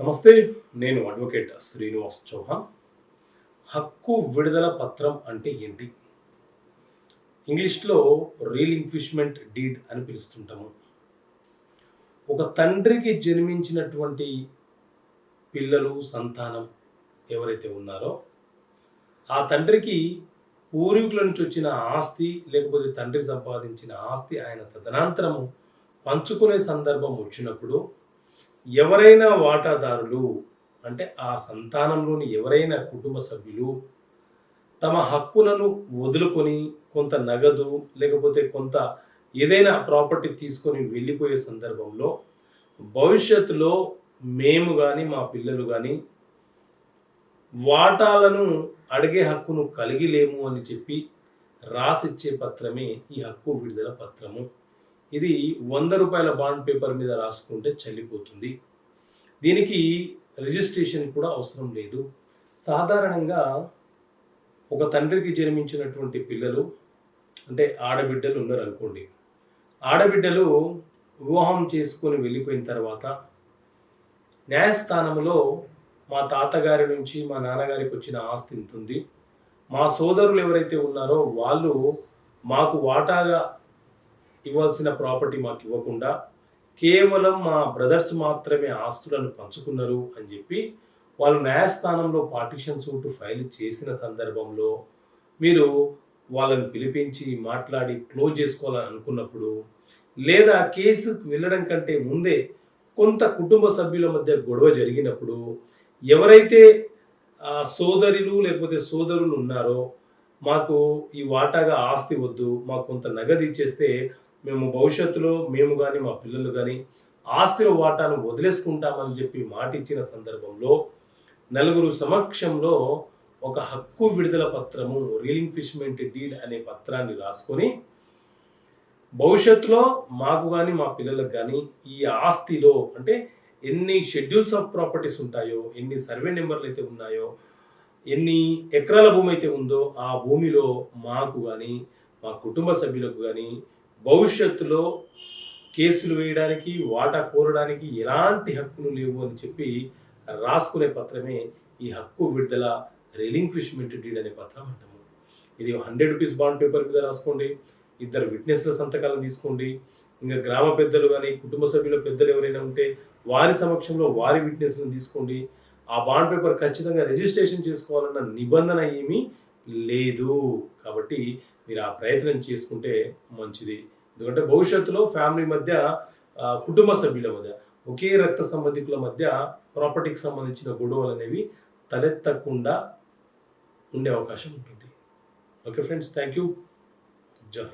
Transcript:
నమస్తే నేను అడ్వకేట్ శ్రీనివాస్ చౌహాన్. హక్కు విడుదల పత్రం అంటే ఏంటి? ఇంగ్లీష్లో రీలింక్విష్మెంట్ డీడ్ అని పిలుస్తుంటాము. ఒక తండ్రికి జన్మించినటువంటి పిల్లలు సంతానం ఎవరైతే ఉన్నారో ఆ తండ్రికి పూర్వీకుల నుంచి వచ్చిన ఆస్తి లేకపోతే తండ్రి సంపాదించిన ఆస్తి ఆయన తదనంతరము పంచుకునే సందర్భం వచ్చినప్పుడు ఎవరైనా వాటాదారులు అంటే ఆ సంతానంలోని ఎవరైనా కుటుంబ సభ్యులు తమ హక్కులను వదులుకొని కొంత నగదు లేకపోతే కొంత ఏదైనా ప్రాపర్టీ తీసుకొని వెళ్ళిపోయే సందర్భంలో భవిష్యత్తులో మేము కానీ మా పిల్లలు కానీ వాటాలను అడిగే హక్కును కలిగి లేము అని చెప్పి రాసిచ్చే పత్రమే ఈ హక్కు విడుదల పత్రము. ఇది వంద రూపాయల బాండ్ పేపర్ మీద రాసుకుంటే చల్లిపోతుంది. దీనికి రిజిస్ట్రేషన్ కూడా అవసరం లేదు. సాధారణంగా ఒక తండ్రికి జన్మించినటువంటి పిల్లలు అంటే ఆడబిడ్డలు ఉన్నారు అనుకోండి. ఆడబిడ్డలు వివాహం చేసుకొని వెళ్ళిపోయిన తర్వాత న్యాయస్థానంలో మా తాతగారి నుంచి మా నాన్నగారికి వచ్చిన ఆస్తి ఉంటుంది. మా సోదరులు ఎవరైతే ఉన్నారో వాళ్ళు మాకు వాటాగా ఇవ్వాల్సిన ప్రాపర్టీ మాకు ఇవ్వకుండా కేవలం మా బ్రదర్స్ మాత్రమే ఆస్తులను పంచుకున్నారు అని చెప్పి వాళ్ళు న్యాయస్థానంలో పార్టిషన్ సూట్ ఫైల్ చేసిన సందర్భంలో మీరు వాళ్ళని పిలిపించి మాట్లాడి క్లోజ్ చేసుకోవాలని అనుకున్నప్పుడు లేదా కేసుకు వెళ్ళడం కంటే ముందే కొంత కుటుంబ సభ్యుల మధ్య గొడవ జరిగినప్పుడు ఎవరైతే సోదరులు లేకపోతే సోదరులు ఉన్నారో మాకు ఈ వాటాగా ఆస్తి వద్దు మాకు కొంత నగదు ఇచ్చేస్తే మేము భవిష్యత్తులో మేము కానీ మా పిల్లలు కానీ ఆస్తిలో వాటాను వదిలేసుకుంటామని చెప్పి మాట ఇచ్చిన సందర్భంలో నలుగురు సమక్షంలో ఒక హక్కు విడుదల పత్రము రీలింక్విష్మెంట్ డీల్ అనే పత్రాన్ని రాసుకొని భవిష్యత్తులో మాకు కానీ మా పిల్లలకు కానీ ఈ ఆస్తిలో అంటే ఎన్ని షెడ్యూల్స్ ఆఫ్ ప్రాపర్టీస్ ఉంటాయో ఎన్ని సర్వే నెంబర్లు అయితే ఉన్నాయో ఎన్ని ఎకరాల భూమి అయితే ఉందో ఆ భూమిలో మాకు కానీ మా కుటుంబ సభ్యులకు కానీ భవిష్యత్తులో కేసులు వేయడానికి వాటా కోరడానికి ఎలాంటి హక్కులు లేవు అని చెప్పి రాసుకునే పత్రమే ఈ హక్కు విడుదల రిలింక్విష్మెంట్ డీడ్ అనే పత్రం అంటాము. ఇది హండ్రెడ్ రూపీస్ బాండ్ పేపర్ మీద రాసుకోండి ఇద్దరు విట్నెస్ల సంతకాలను తీసుకోండి ఇంకా గ్రామ పెద్దలు కానీ కుటుంబ సభ్యుల పెద్దలు ఎవరైనా ఉంటే వారి సమక్షంలో వారి విట్నెస్లను తీసుకోండి. ఆ బాండ్ పేపర్ ఖచ్చితంగా రిజిస్ట్రేషన్ చేసుకోవాలన్న నిబంధన ఏమీ లేదు. కాబట్టి మీరు ఆ ప్రయత్నం చేసుకుంటే మంచిది. ఎందుకంటే భవిష్యత్తులో ఫ్యామిలీ మధ్య కుటుంబ సభ్యుల మధ్య ఒకే రక్త సంబంధికుల మధ్య ప్రాపర్టీకి సంబంధించిన గొడవలు అనేవి తలెత్తకుండా ఉండే అవకాశం ఉంటుంది. Okay friends thank you. జై